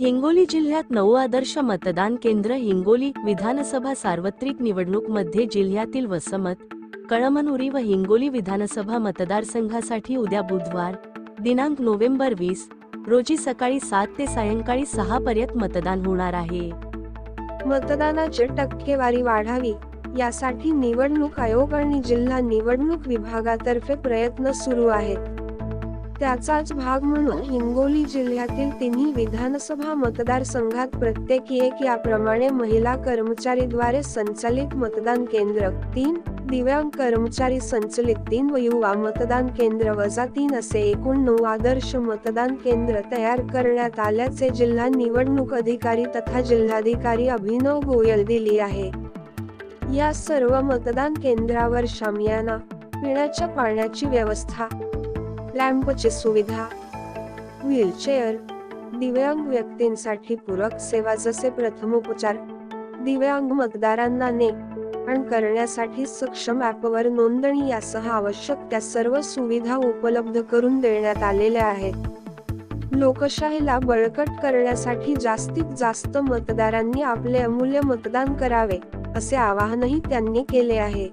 हिंगोली जिल्ह्यात नऊ आदर्श मतदान केंद्र हिंगोली विधानसभा सार्वत्रिक निवडणूकमध्ये जिल्ह्यातील वसमत कळमनुरी व हिंगोली विधानसभा मतदारसंघासाठी उद्या बुधवार दिनांक नोव्हेंबर वीस रोजी सकाळी सात ते सायंकाळी सहा पर्यंत मतदान होणार आहे. मतदानाची टक्केवारी वाढावी यासाठी निवडणूक आयोग आणि जिल्हा निवडणूक विभागातर्फे प्रयत्न सुरू आहेत. त्याचाच भाग म्हणून हिंगोली जिल्ह्यातील तिन्ही विधानसभा मतदारसंघात प्रत्येकी एक याप्रमाणे महिला कर्मचारीद्वारे संचालित मतदान केंद्र. तीन. दिव्यांग कर्मचारी संचलित तीन व युवा मतदान केंद्र वजा तीन असे एकूण नऊ आदर्श मतदान केंद्र तयार करण्यात आल्याचे जिल्हा निवडणूक अधिकारी तथा जिल्हाधिकारी अभिनव गोयल दिली आहे. या सर्व मतदान केंद्रावर शामियाना पिण्याच्या पाण्याची व्यवस्था लॅम्पची सुविधा. व्हीलचेअर दिव्यांग व्यक्तींसाठी पूरक सेवा जसे प्रथमोपचार दिव्यांग मतदारांना ने आणि करण्यासाठी सक्षम ॲपवर नोंदणी यासह आवश्यक त्या सर्व सुविधा उपलब्ध करून देण्यात आलेल्या आहेत. लोकशाहीला बळकट करण्यासाठी जास्तीत जास्त मतदारांनी आपले अमूल्य मतदान करावे असे आवाहनही त्यांनी केले आहे.